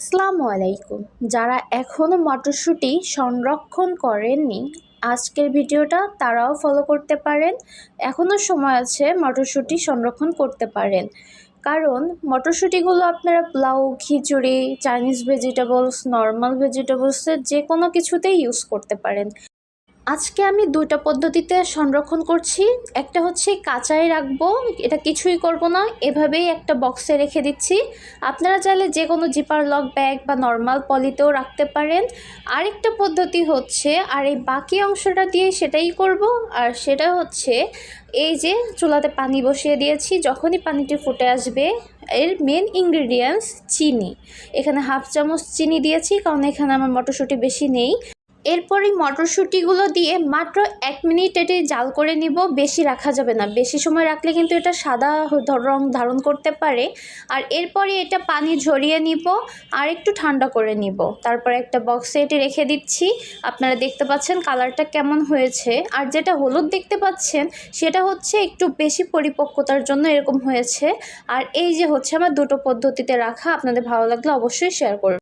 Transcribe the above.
আসসালামু আলাইকুম। যারা এখনও মটরশুঁটি সংরক্ষণ করেননি, আজকের ভিডিওটা তারাও ফলো করতে পারেন। এখনও সময় আছে মটরশুঁটি সংরক্ষণ করতে পারেন। কারণ মটরশুঁটিগুলো আপনারা pulao, khichuri Chinese vegetables normal ভেজিটেবলসের যে কোনো কিছুতেই ইউজ করতে পারেন। আজকে আমি দুইটা পদ্ধতিতে সংরক্ষণ করছি। একটা হচ্ছে কাঁচাই রাখব, এটা কিছুই করব না, এভাবেই একটা বক্সে রেখে দিচ্ছি। আপনারা চাইলে যে কোনো জিপার লক ব্যাগ বা নর্মাল পলিতেও রাখতে পারেন। আরেকটা পদ্ধতি হচ্ছে, আর এই বাকি অংশটা দিয়ে সেটাই করব, আর সেটা হচ্ছে এই যে চুলাতে পানি বসিয়ে দিয়েছি, যখনই পানিটি ফুটে আসবে, এর মেন ইনগ্রিডিয়েন্টস চিনি। এখানে হাফ চামচ চিনি দিয়েছি, কারণ এখানে আমার মটরশুঁটি বেশি নেই। এরপর এই মটরশুঁটিগুলো দিয়ে মাত্র এক মিনিট এটি জাল করে নিব। বেশি রাখা যাবে না। বেশি সময় রাখলে কিন্তু এটা সাদা রং ধারণ করতে পারে। আর এরপরে এটা পানি ঝরিয়ে নিব আর একটু ঠান্ডা করে নিব। তারপর একটা বক্সে এটি রেখে দিচ্ছি। আপনারা দেখতে পাচ্ছেন কালারটা কেমন হয়েছে। আর যেটা হলুদ দেখতে পাচ্ছেন, সেটা হচ্ছে একটু বেশি পরিপক্কতার জন্য এরকম হয়েছে। আর এই যে হচ্ছে আমার দুটো পদ্ধতিতে রাখা, আপনাদের ভালো লাগলে অবশ্যই শেয়ার করবেন।